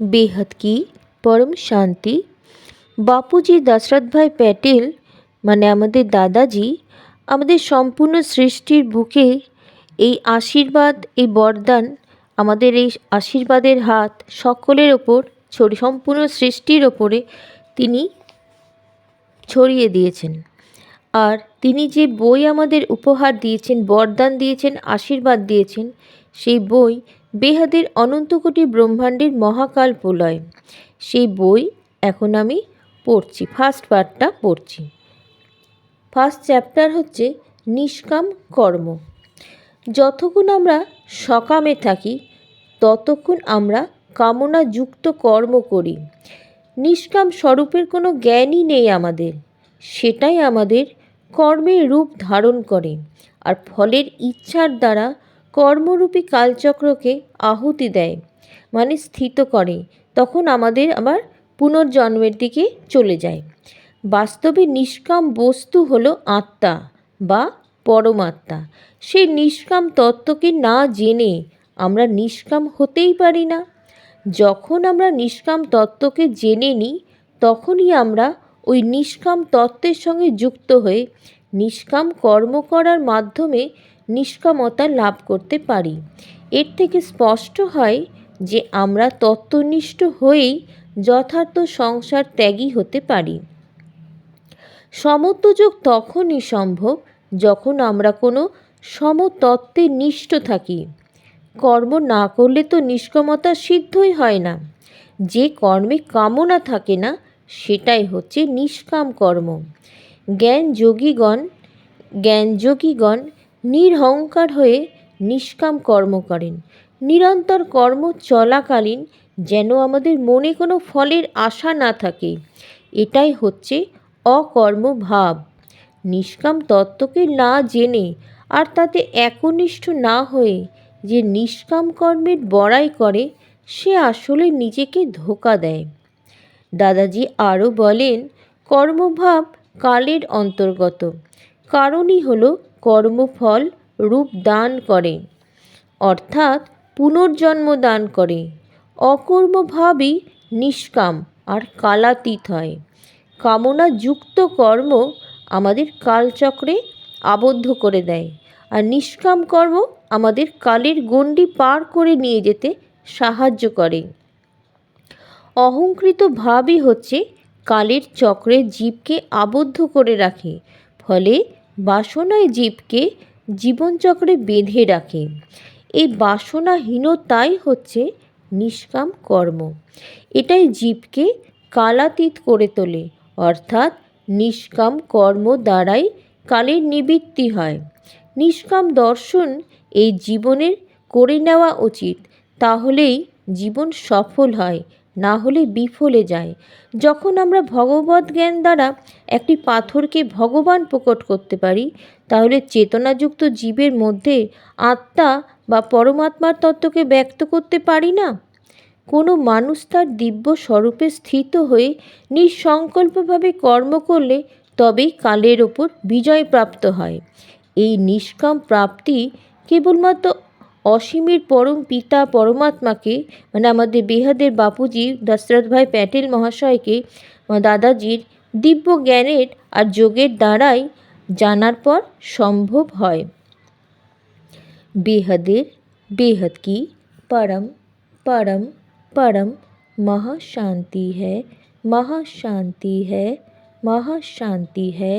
বেহদ কি? পরম শান্তি। বাপুজি দশরথ ভাই প্যাটেল মানে আমাদের দাদাজি, আমাদের সম্পূর্ণ সৃষ্টির বুকে এই আশীর্বাদ, এই বরদান, আমাদের এই আশীর্বাদের হাত সকলের ওপর সম্পূর্ণ সৃষ্টির ওপরে তিনি ছড়িয়ে দিয়েছেন। আর তিনি যে বই আমাদের উপহার দিয়েছেন, বরদান দিয়েছেন, আশীর্বাদ দিয়েছেন, সেই বই বেহাদের অনন্তকোটি ব্রহ্মাণ্ডের মহাকাল প্রলয়। সেই বই এখন আমি পড়ছি ফার্স্ট পার্টটা পড়ছি। ফার্স্ট চ্যাপ্টার হচ্ছে নিষ্কাম কর্ম। যতক্ষণ আমরা সকামে থাকি, ততক্ষণ আমরা কামনাযুক্ত কর্ম করি। নিষ্কাম স্বরূপের কোনো জ্ঞানই নেই আমাদের। সেটাই আমাদের কর্মের রূপ ধারণ করে। আর ফলের ইচ্ছার দ্বারা কর্মরূপী কালচক্রকে আহুতি দেয় মানে স্থিত করে। তখন আমাদের আবার পুনর্জন্মের দিকে চলে যায়। বাস্তবে নিষ্কাম বস্তু হলো আত্মা বা পরমাত্মা। সেই নিষ্কাম তত্ত্বকে না জেনে আমরা নিষ্কাম হতেই পারি না। যখন আমরা নিষ্কাম তত্ত্বকে জেনে নিই, তখনই আমরা ওই নিষ্কাম তত্ত্বের সঙ্গে যুক্ত হয়ে নিষ্কাম কর্ম করার মাধ্যমে নিষ্কামতা লাভ করতে পারি। এর থেকে স্পষ্ট হয় যে আমরা তত্ত্বনিষ্ঠ হয়েই যথার্থ সংসার ত্যাগী হতে পারি। সমত্বযোগ তখনই সম্ভব যখন আমরা কোনো সমতত্ত্বে নিষ্ঠ থাকি। কর্ম না করলে তো নিষ্কামতা সিদ্ধই হয় না। যে কর্মে কামনা থাকে না, সেটাই হচ্ছে নিষ্কাম কর্ম। জ্ঞান যোগীগণ জ্ঞান যোগীগণ নিরহংকার হয়ে নিষ্কাম কর্ম করেন। নিরন্তর কর্ম চলাকালীন যেন আমাদের মনে কোনো ফলের আশা না থাকে। এটাই হচ্ছে অকর্ম ভাব নিষ্কাম তত্ত্বকে না জেনে আর তাতে একনিষ্ঠ না হয়ে যে নিষ্কাম কর্মের বড়াই করে, সে আসলে নিজেকে ধোকা দেয়। দাদাজি আরও বলেন, কর্মভাব কালের অন্তর্গত। কারণই হলো কর্মফল রূপ দান করে, অর্থাৎ পুনর্জন্ম দান করে। অকর্মভাবই নিষ্কাম আর কালাতীত হয়। কামনাযুক্ত কর্ম আমাদের কালচক্রে আবদ্ধ করে দেয় আর নিষ্কাম কর্ম আমাদের কালের গণ্ডি পার করে নিয়ে যেতে সাহায্য করে। অহংকৃত ভাবই হচ্ছে কালের চক্রে জীবকে আবদ্ধ করে রাখে, ফলে বাসনায় জীবকে জীবনচক্রে বেঁধে রাখে। এই বাসনাহীনতাই হচ্ছে নিষ্কাম কর্ম। এটাই জীবকে কালাতীত করে তোলে, অর্থাৎ নিষ্কাম কর্ম দ্বারাই কালের নিবৃত্তি হয়। নিষ্কাম দর্শন এই জীবনের করে নেওয়া উচিত, তাহলেই জীবন সফল হয়। না হলে বিফলে যায়। যখন আমরা ভগবত জ্ঞান দ্বারা একটি পাথরকে ভগবান প্রকট করতে পারি, তাহলে চেতনাযুক্ত জীবের মধ্যে আত্মা বা পরমাত্মার তত্ত্বকে ব্যক্ত করতে পারি না? কোনো মানুষ তার দিব্য স্বরূপে স্থিত হয়ে নিঃসংকল্পভাবে কর্ম করলে তবেই কালের ওপর বিজয় প্রাপ্ত হয়। এই নিষ্কাম প্রাপ্তি কেবলমাত্র অসীমের পরম পিতা পরমাত্মাকে মানে আমাদের বেহাদের বাপুজি দশরথ ভাই প্যাটেল মহাশয়কে দাদাজির দিব্য জ্ঞানের আর যোগের দ্বারাই জানার পর সম্ভব হয় बेहदेर बेहद की परम परम परम महाशांति है महाशांति है महाशांति है